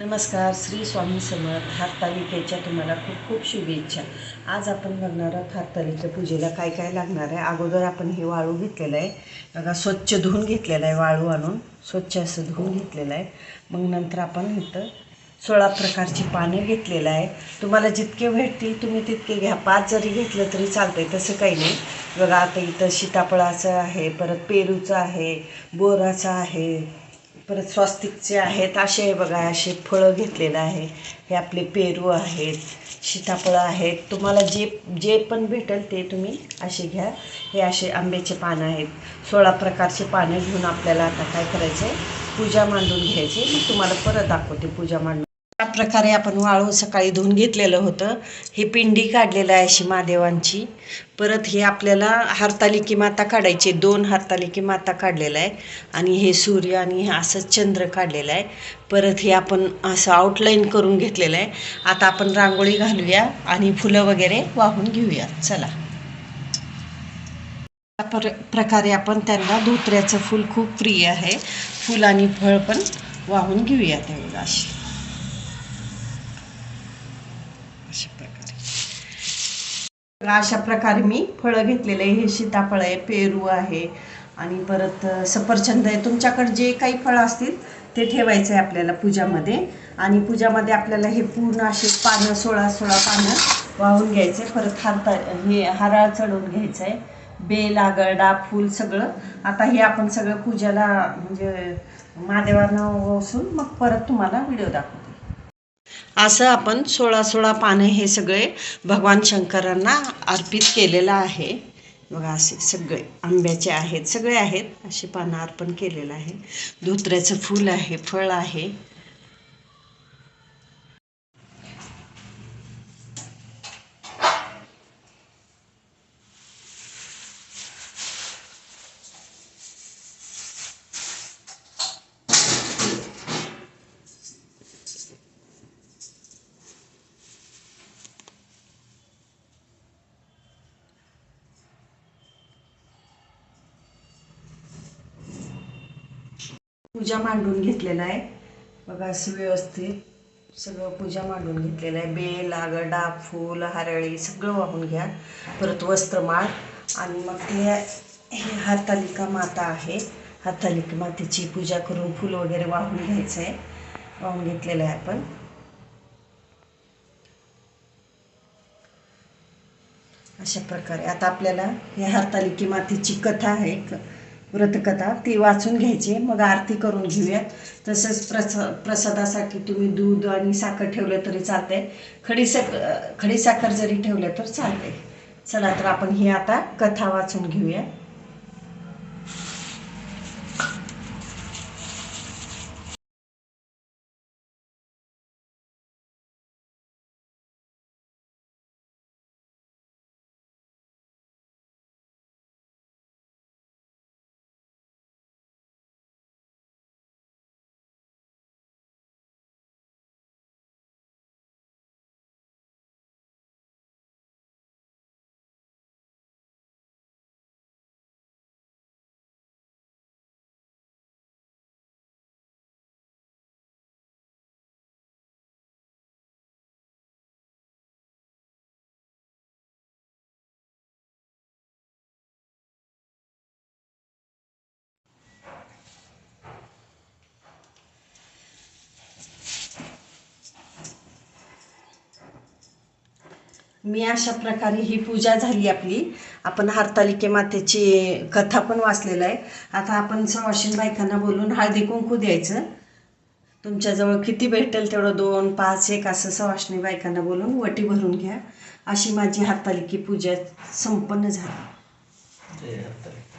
नमस्कार श्री स्वामी समर्थ हारतालिकेच्या तुम्हाला खूप खूप शुभेच्छा. आज आपण बघणार आहोत हारतालिका पूजेला काय काय लागणार आहे. अगोदर आपण हे वाळू घेतलेलं आहे. बघा स्वच्छ धुवून घेतलेलं आहे वाळू आणून. स्वच्छ असं धुवून घेतलेलं आहे. मग नंतर आपण इथं सोळा प्रकारची पानं घेतलेलं आहे. तुम्हाला जितके भेटतील तुम्ही तितके घ्या. पाच जरी घेतलं तरी चालतंय तसं काही नाही. बघा आता इथं सीताफळाचं आहे परत पेरूचं आहे बोराचं आहे परत स्वस्तिकचे आहेत असे हे बघा असे फळं घेतलेलं आहे. हे आपले पेरू आहेत सीताफळं आहेत. तुम्हाला जे जे पण भेटेल ते तुम्ही असे घ्या. हे असे आंब्याचे पानं आहेत. सोळा प्रकारचे पानं घेऊन आपल्याला आता काय करायचं आहे पूजा मांडून घ्यायची मी तुम्हाला परत दाखवते पूजा मांडून. प्रकारे आपण वाळू सकाळी धुवून घेतलेलं होतं. ही पिंडी काढलेलं आहे अशी महादेवांची. परत हे आपल्याला हरतालिकी माता काढायची दोन हरतालिकी माता काढलेलं आहे आणि हे सूर्य आणि हे असं चंद्र काढलेलं आहे. परत हे आपण असं आउटलाईन करून घेतलेलं आहे. आता आपण रांगोळी घालूया आणि फुलं वगैरे वाहून घेऊया. चला. पर प्रकारे आपण त्यांना धोत्र्याचं फूल खूप प्रिय आहे. फुल आणि फळ पण वाहून घेऊया त्यावेळेला. अशी प्रकारे अशा प्रकारे मी फळं घेतलेले आहे. हे सीताफळ आहे पेरू आहे आणि परत सफरचंद आहे. तुमच्याकडे जे काही फळं असतील ते ठेवायचं आहे आपल्याला पूजामध्ये. आणि पूजामध्ये आपल्याला हे पूर्ण असे पानं सोळा सोळा पानं वाहून घ्यायचे. परत हारता हे हाराळ चढवून घ्यायचं आहे बेल आगळडा फूल सगळं. आता हे आपण सगळं पूजाला म्हणजे महादेवांना वसून मग परत तुम्हाला व्हिडिओ दाखवू. असं आपण सोळा सोळा पानं हे सगळे भगवान शंकरांना अर्पित केलेलं आहे. बघा असे सगळे आंब्याचे आहेत सगळे आहेत. असे पानं अर्पण केलेलं आहे. धोत्र्याचं फूल आहे फळ आहे. पूजा मांडून घेतलेला आहे. बघा असं व्यवस्थित सगळं पूजा मांडून घेतलेलं आहे. बेल आगडा फूल हरळी सगळं वाहून घ्या. परत वस्त्रमाळ. आणि मग ते हे हातालिका माता आहे. हातालिका मातेची पूजा करून फूल वगैरे वाहून घ्यायचं आहे. वाहून घेतलेलं आहे आपण. अशा प्रकारे. आता आपल्याला ह्या हरतालिकी मातेची कथा आहे. व्रतकथा ती वाचून घ्यायची मग आरती करून घेऊयात. तसंच प्रस प्रसादासाठी तुम्ही दूध आणि साखर ठेवलं तरी चालते खडी साख खडी साखर जरी ठेवलं तर चालते चला तर आपण ही आता कथा वाचून घेऊया. मी अशा प्रकारे ही पूजा झाली आपली. आपण हरतालिके मातेची कथा पण वाचलेलं आहे. आता आपण सवाशीन बायकांना बोलून हळदी कुंकू द्यायचं. तुमच्याजवळ किती भेटेल तेवढं दोन पाच एक असं सवाशणी बायकांना बोलून वटी भरून घ्या. अशी माझी हरतालिकी पूजा संपन्न झाली. हरतालिका.